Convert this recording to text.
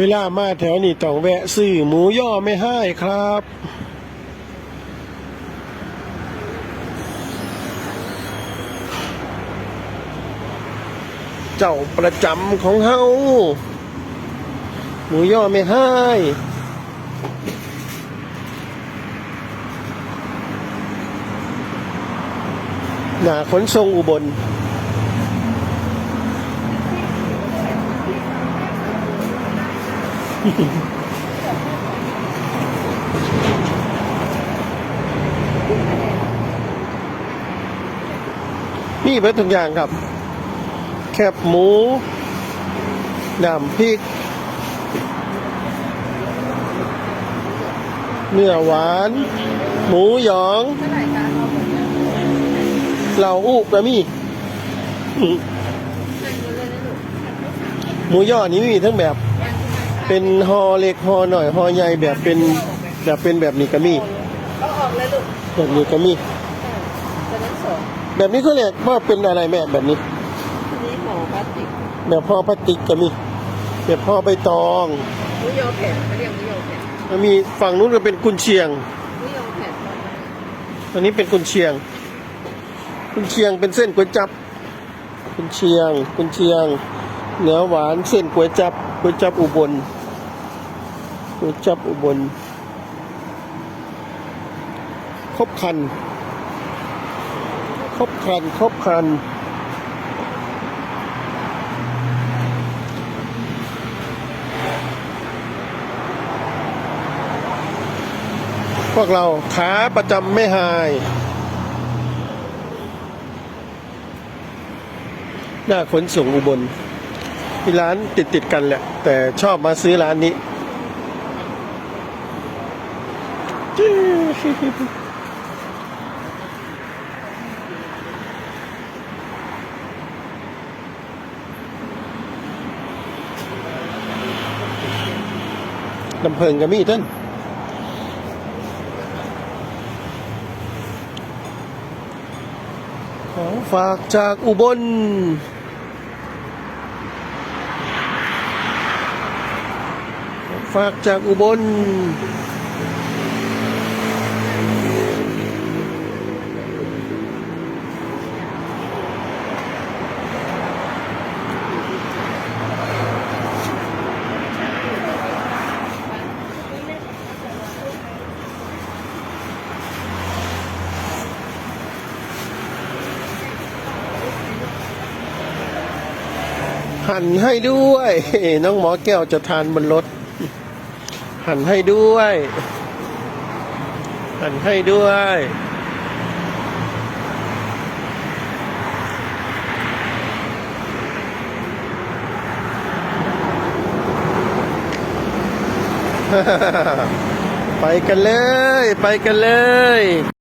เวลามาแถวนี้ต้องแวะซื้อหมูย่อไม่ให้ครับเจ้าประจำของเฮาหมูย่อไม่ให้หนาขนทรงอุบล นี่เป็นทุกอย่างครับ แคบหมูน้ำพริก เนื้อหวาน หมูหยองเหร่คะเอาหมดเลยเหล่าอุกนะมี่อืมหั่นหมดเลยนะลูกหมูย่อนี้มีทั้งแบบ เป็นฮอเล็กฮอหน่อยฮอใหญ่แบบเป็นแบบเป็นแบบนี้ก็มีเอาออกเลยลูกแบบนี้ก็มีตอนนั้นสองแบบนี้เขาเรียกว่าเป็นอะไรแม่แบบนี้ ทีนี้หมอพลาสติกแบบห่อพลาสติกก็มี แบบห่อใบตองหมูยอแผ่นเขาเรียกหมูยอแผ่นแล้วมีฝั่งนู้นก็เป็นกุนเชียงหมูยอแผ่นอันนี้เป็นกุนเชียง กุนเชียงเป็นเส้นก๋วยจับ กุนเชียง กุนเชียง เนื้อหวานเส้นก๋วยจับก๋วยจับอุบล ก๋วยจับอุบล ครบครัน ครบครัน ครบครันพวกเราขาประจำไม่หายหน้าขนส่งอุบลมีร้านติดติดกันแหละ แต่ชอบมาซื้อร้านนี้ ลำเพลินกับมีท่านของฝากจากอุบลฝากจากอุบล หั่นให้ด้วย น้องหมอแก้วจะทานบนรถ หั่นให้ด้วย หั่นให้ด้วยไปกันเลย ไปกันเลย